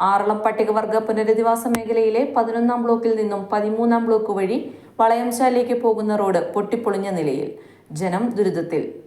ആറളം പട്ടികവർഗ പുനരധിവാസ മേഖലയിലെ പതിനൊന്നാം ബ്ലോക്കിൽ നിന്നും പതിമൂന്നാം ബ്ലോക്ക് വഴി വളയംശാലയിലേക്ക് പോകുന്ന റോഡ് പൊട്ടിപ്പൊളിഞ്ഞ നിലയിൽ. ജനം ദുരിതത്തിൽ.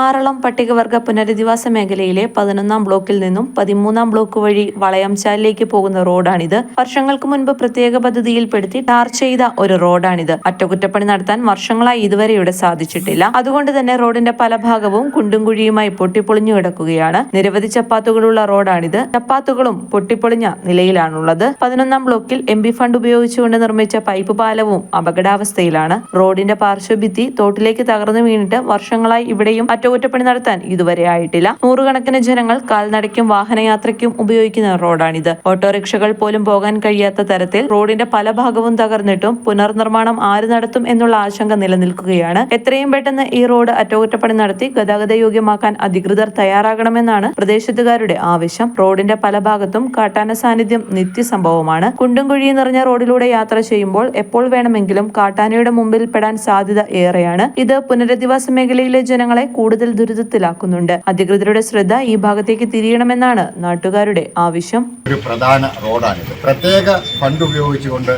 ആറളം പട്ടികവർഗ പുനരധിവാസ മേഖലയിലെ പതിനൊന്നാം ബ്ലോക്കിൽ നിന്നും പതിമൂന്നാം ബ്ലോക്ക് വഴി വളയംചാലിലേക്ക് പോകുന്ന റോഡാണിത്. വർഷങ്ങൾക്ക് മുൻപ് പ്രത്യേക പദ്ധതിയിൽപ്പെടുത്തി ടാർ ചെയ്ത ഒരു റോഡാണിത്. അറ്റകുറ്റപ്പണി നടത്താൻ വർഷങ്ങളായി ഇതുവരെ ഇവിടെ സാധിച്ചിട്ടില്ല. അതുകൊണ്ട് തന്നെ റോഡിന്റെ പല ഭാഗവും കുണ്ടും കുഴിയുമായി പൊട്ടിപ്പൊളിഞ്ഞു കിടക്കുകയാണ്. നിരവധി ചപ്പാത്തുകളുള്ള റോഡാണിത്. ചപ്പാത്തുകളും പൊട്ടിപ്പൊളിഞ്ഞ നിലയിലാണുള്ളത്. പതിനൊന്നാം ബ്ലോക്കിൽ എം ഫണ്ട് ഉപയോഗിച്ചുകൊണ്ട് നിർമ്മിച്ച പൈപ്പ് പാലവും അപകടാവസ്ഥയിലാണ്. റോഡിന്റെ പാർശ്വഭിത്തി തോട്ടിലേക്ക് തകർന്നു വീണിട്ട് വർഷങ്ങളായി ഇവിടെയും അറ്റകുറ്റപ്പണി നടത്താൻ ഇതുവരെ ആയിട്ടില്ല. നൂറുകണക്കിന് ജനങ്ങൾ കാൽനടയ്ക്കും വാഹനയാത്രയ്ക്കും ഉപയോഗിക്കുന്ന റോഡാണിത്. ഓട്ടോറിക്ഷകൾ പോലും പോകാൻ കഴിയാത്ത തരത്തിൽ റോഡിന്റെ പല ഭാഗവും തകർന്നിട്ടും പുനർനിർമ്മാണം ആര് നടത്തും എന്നുള്ള ആശങ്ക നിലനിൽക്കുകയാണ്. എത്രയും പെട്ടെന്ന് ഈ റോഡ് അറ്റകുറ്റപ്പണി നടത്തി ഗതാഗത യോഗ്യമാക്കാൻ അധികൃതർ തയ്യാറാകണമെന്നാണ് പ്രദേശത്തുകാരുടെ ആവശ്യം. റോഡിന്റെ പല ഭാഗത്തും കാട്ടാന സാന്നിധ്യം നിത്യസംഭവമാണ്. കുണ്ടും കുഴിയും നിറഞ്ഞ റോഡിലൂടെ യാത്ര ചെയ്യുമ്പോൾ എപ്പോൾ വേണമെങ്കിലും കാട്ടാനയുടെ മുമ്പിൽ പെടാൻ സാധ്യത ഏറെയാണ്. ഇത് പുനരധിവാസ മേഖലയിലെ ജനങ്ങളെ കൂടുതൽ ദുരിതത്തിലാക്കുന്നുണ്ട്. അധികൃതരുടെ ശ്രദ്ധ ഈ ഭാഗത്തേക്ക് തിരിയണമെന്നാണ് നാട്ടുകാരുടെ ആവശ്യം. ഒരു പ്രധാന റോഡാണിത്. പ്രത്യേക ഫണ്ട് ഉപയോഗിച്ചുകൊണ്ട്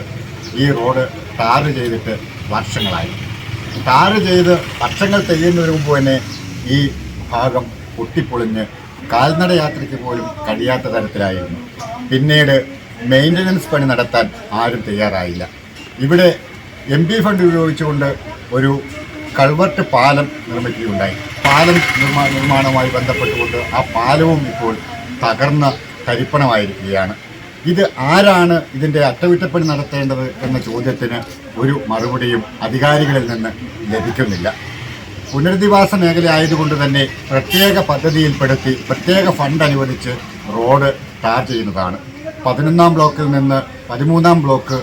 ഈ റോഡ് ടാർ ചെയ്തിട്ട് വർഷങ്ങളായി. ടാർ ചെയ്ത് വർഷങ്ങൾ തെയ്യുന്നതിന് മുമ്പ് തന്നെ ഈ ഭാഗം പൊട്ടിപ്പൊളിഞ്ഞ് കാൽനട യാത്രയ്ക്ക് പോലും കഴിയാത്ത തരത്തിലായിരുന്നു. പിന്നീട് മെയിന്റനൻസ് പണി നടത്താൻ ആരും തയ്യാറായില്ല. ഇവിടെ എം പി ഫണ്ട് ഉപയോഗിച്ചുകൊണ്ട് ഒരു കൾവർട്ട് പാലം നിർമ്മിക്കുകയുണ്ടായി. പാലം നിർമ്മാ നിർമ്മാണവുമായി ബന്ധപ്പെട്ടുകൊണ്ട് ആ പാലവും ഇപ്പോൾ തകർന്ന കരിപ്പണമായിരിക്കുകയാണ്. ഇത് ആരാണ് ഇതിന്റെ അറ്റകുറ്റപ്പണി നടത്തേണ്ടത് എന്ന ചോദ്യത്തിന് ഒരു മറുപടിയും അധികാരികളിൽ നിന്ന് ലഭിക്കുന്നില്ല. പുനരധിവാസ മേഖലയായതുകൊണ്ട് തന്നെ പ്രത്യേക പദ്ധതിയിൽപ്പെടുത്തി പ്രത്യേക ഫണ്ട് അനുവദിച്ച് റോഡ് ടാർ ചെയ്യുന്നതാണ്. പതിനൊന്നാം ബ്ലോക്കിൽ നിന്ന് പതിമൂന്നാം ബ്ലോക്ക്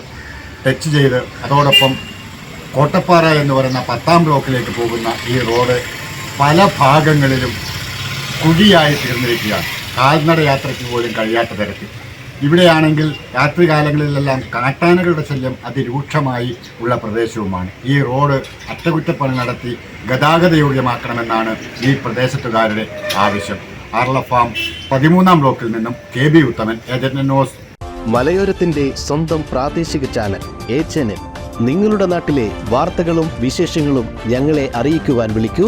ടച്ച് ചെയ്ത് അതോടൊപ്പം കോട്ടപ്പാറ എന്ന് പറയുന്ന പത്താം ബ്ലോക്കിലേക്ക് പോകുന്ന ഈ റോഡ് പല ഭാഗങ്ങളിലും കുഴിയായി തീർന്നിരിക്കുകയാണ്. കാൽനട യാത്രയ്ക്ക് പോലും കഴിയാത്ത തരത്തിൽ. ഇവിടെയാണെങ്കിൽ രാത്രികാലങ്ങളിലെല്ലാം കാട്ടാനകളുടെ ശല്യം അതിരൂക്ഷമായി ഉള്ള പ്രദേശവുമാണ്. ഈ റോഡ് അറ്റകുറ്റപ്പണി നടത്തി ഗതാഗത യോഗ്യമാക്കണമെന്നാണ് ഈ പ്രദേശത്തുകാരുടെ ആവശ്യം. ആർലഫാം പതിമൂന്നാം ബ്ലോക്കിൽ നിന്നും കെ ബി ഉത്തമൻ ഏജന്റ് മലയോരത്തിന്റെ സ്വന്തം പ്രാദേശിക ചാനൽ എ ചാനൽ നിങ്ങളുടെ നാട്ടിലെ വാർത്തകളും വിശേഷങ്ങളും ഞങ്ങളെ അറിയിക്കുവാൻ വിളിക്കൂ.